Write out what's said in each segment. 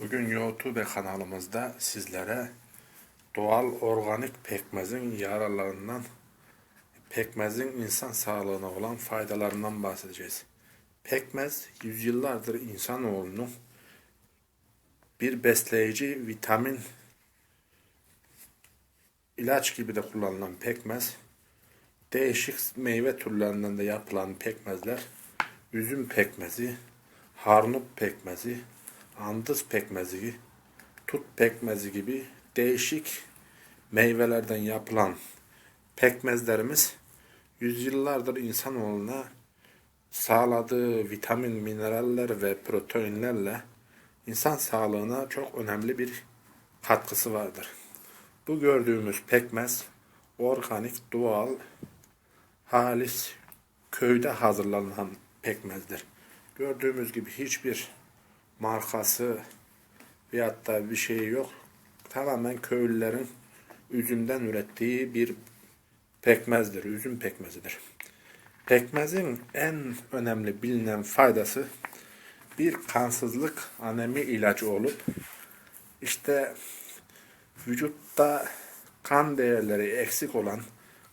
Bugün YouTube kanalımızda sizlere doğal organik pekmezin yararlarından, pekmezin insan sağlığına olan faydalarından bahsedeceğiz. Pekmez yüzyıllardır insanoğlunun bir besleyici vitamin ilaç gibi de kullanılan pekmez, değişik meyve türlerinden de yapılan pekmezler, üzüm pekmezi, harnup pekmezi, andız pekmezi, tut pekmezi gibi değişik meyvelerden yapılan pekmezlerimiz yüzyıllardır insanoğluna sağladığı vitamin, mineraller ve proteinlerle insan sağlığına çok önemli bir katkısı vardır. Bu gördüğümüz pekmez organik, doğal, halis köyde hazırlanan pekmezdir. Gördüğümüz gibi hiçbir markası veyahut da bir şeyi yok. Tamamen köylülerin üzümden ürettiği bir pekmezdir. Üzüm pekmezidir. Pekmezin en önemli bilinen faydası bir kansızlık anemi ilacı olup işte vücutta kan değerleri eksik olan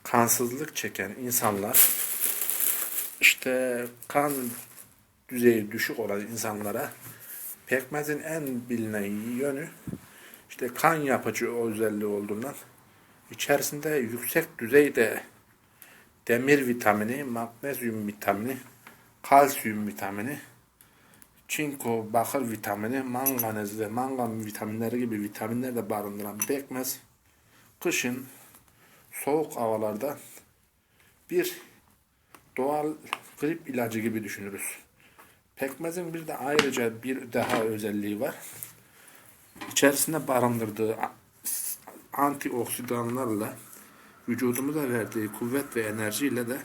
kansızlık çeken insanlar işte kan düzeyi düşük olan insanlara pekmezin en bilinen yönü işte kan yapıcı özelliği olduğundan içerisinde yüksek düzeyde demir vitamini, magnezyum vitamini, kalsiyum vitamini, çinko, bakır vitamini, manganez ve mangan vitaminleri gibi vitaminler de barındıran pekmez kışın soğuk havalarda bir doğal grip ilacı gibi düşünürüz. Pekmezin bir de ayrıca bir daha özelliği var. İçerisinde barındırdığı antioksidanlarla vücudumuza verdiği kuvvet ve enerjiyle de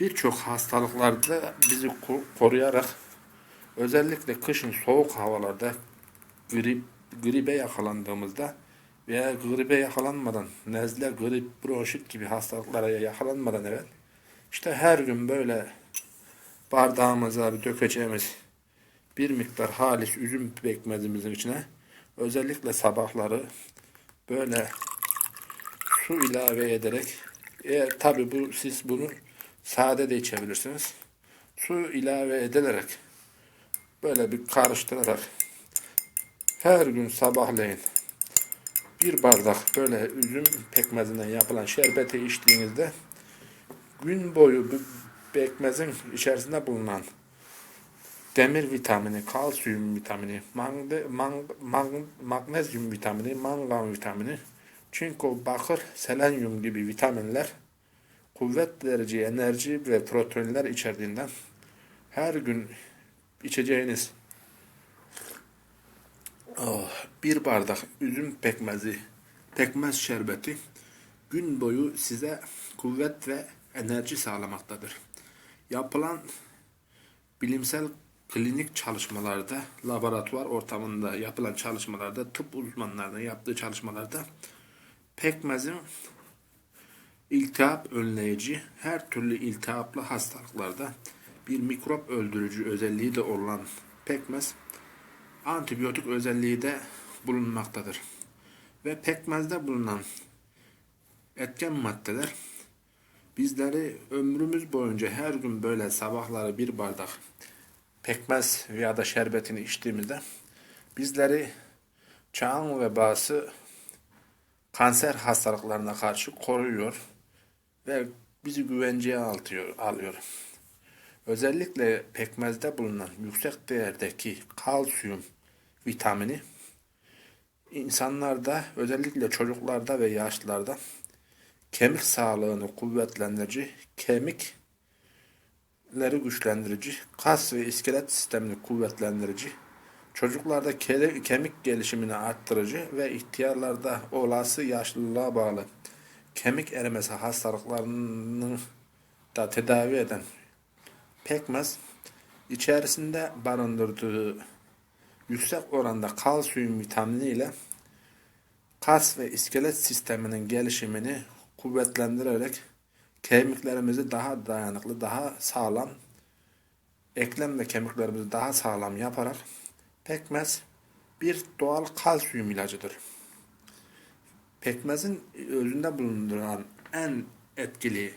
birçok hastalıklarda bizi koruyarak özellikle kışın soğuk havalarda grip, gribe yakalandığımızda veya gribe yakalanmadan, nezle, grip, bronşit gibi hastalıklara yakalanmadan evet işte her gün böyle bardağımıza bir dökeceğimiz bir miktar halis üzüm pekmezimizin içine özellikle sabahları böyle su ilave ederek eğer tabi bu siz bunu sade de içebilirsiniz. Su ilave edilerek böyle bir karıştırarak her gün sabahleyin bir bardak böyle üzüm pekmezinden yapılan şerbeti içtiğinizde gün boyu pekmezin içerisinde bulunan demir vitamini, kalsiyum vitamini, magne, mang, mag, magnezyum vitamini, mangan vitamini, çinko, bakır, selenyum gibi vitaminler kuvvet verici enerji ve proteinler içerdiğinden her gün içeceğiniz oh, bir bardak üzüm pekmezi, pekmez şerbeti gün boyu size kuvvet ve enerji sağlamaktadır. Yapılan bilimsel klinik çalışmalarda, laboratuvar ortamında yapılan çalışmalarda, tıp uzmanlarının yaptığı çalışmalarda pekmezin iltihap önleyici, her türlü iltihaplı hastalıklarda bir mikrop öldürücü özelliği de olan pekmez antibiyotik özelliği de bulunmaktadır. Ve pekmezde bulunan etken maddeler bizleri ömrümüz boyunca her gün böyle sabahları bir bardak pekmez veya da şerbetini içtiğimizde bizleri çağın vebası kanser hastalıklarına karşı koruyor ve bizi güvenceye alıyor. alıyor. Özellikle pekmezde bulunan yüksek değerdeki kalsiyum vitamini insanlarda özellikle çocuklarda ve yaşlılarda kemik sağlığını kuvvetlendirici, kemikleri güçlendirici, kas ve iskelet sistemini kuvvetlendirici, çocuklarda ke kemik gelişimini arttırıcı ve ihtiyarlarda olası yaşlılığa bağlı kemik erimesi hastalıklarını da tedavi eden pekmez içerisinde barındırdığı yüksek oranda kalsiyum vitamini ile kas ve iskelet sisteminin gelişimini kuvvetlendirerek kemiklerimizi daha dayanıklı, daha sağlam, eklem ve kemiklerimizi daha sağlam yaparak pekmez bir doğal kalsiyum ilacıdır. Pekmezin özünde bulunduran en etkili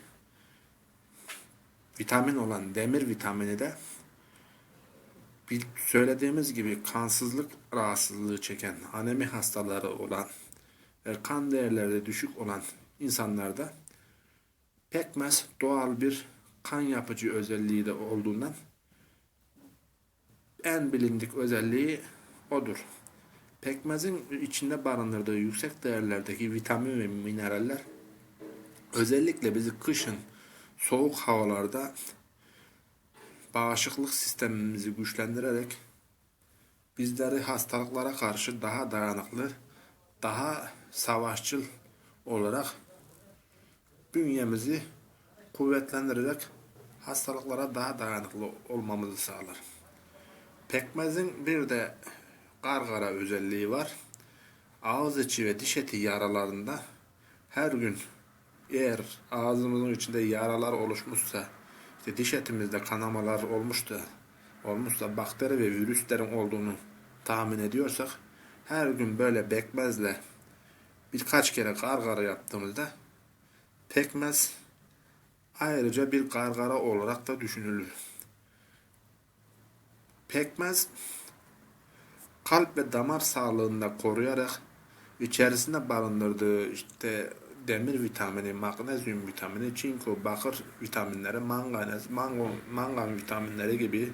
vitamin olan demir vitamini de söylediğimiz gibi kansızlık rahatsızlığı çeken, anemi hastaları olan ve kan değerleri düşük olan insanlarda pekmez doğal bir kan yapıcı özelliği de olduğundan en bilindik özelliği odur. Pekmezin içinde barındırdığı yüksek değerlerdeki vitamin ve mineraller özellikle bizi kışın soğuk havalarda bağışıklık sistemimizi güçlendirerek bizleri hastalıklara karşı daha dayanıklı, daha savaşçıl olarak bünyemizi kuvvetlendirerek hastalıklara daha dayanıklı olmamızı sağlar. Pekmezin bir de gargara özelliği var. Ağız içi ve diş eti yaralarında her gün eğer ağzımızın içinde yaralar oluşmuşsa, işte diş etimizde kanamalar olmuşsa, olmuşsa bakteri ve virüslerin olduğunu tahmin ediyorsak, her gün böyle pekmezle birkaç kere gargara yaptığımızda pekmez ayrıca bir gargara olarak da düşünülür. Pekmez kalp ve damar sağlığını da koruyarak içerisinde barındırdığı işte demir vitamini, magnezyum vitamini, çinko, bakır vitaminleri, manganez, mango, mangan vitaminleri gibi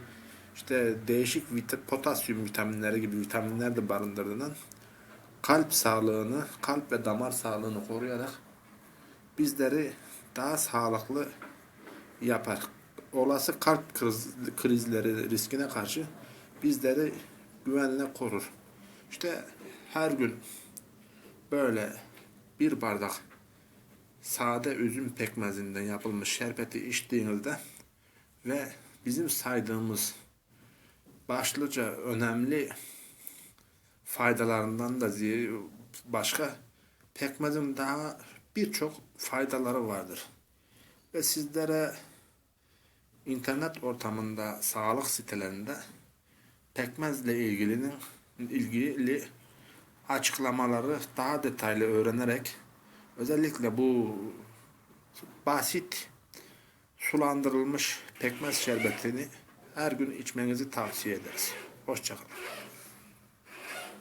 işte değişik vit potasyum vitaminleri gibi vitaminler de barındırdığından kalp sağlığını, kalp ve damar sağlığını koruyarak bizleri daha sağlıklı yapar. Olası kalp kriz, krizleri riskine karşı bizleri güvenle korur. İşte her gün böyle bir bardak sade üzüm pekmezinden yapılmış şerbeti içtiğinizde ve bizim saydığımız başlıca önemli faydalarından da başka pekmezin daha birçok faydaları vardır. Ve sizlere internet ortamında sağlık sitelerinde pekmezle ilgilinin ilgili açıklamaları daha detaylı öğrenerek özellikle bu basit sulandırılmış pekmez şerbetini her gün içmenizi tavsiye ederiz. Hoşçakalın.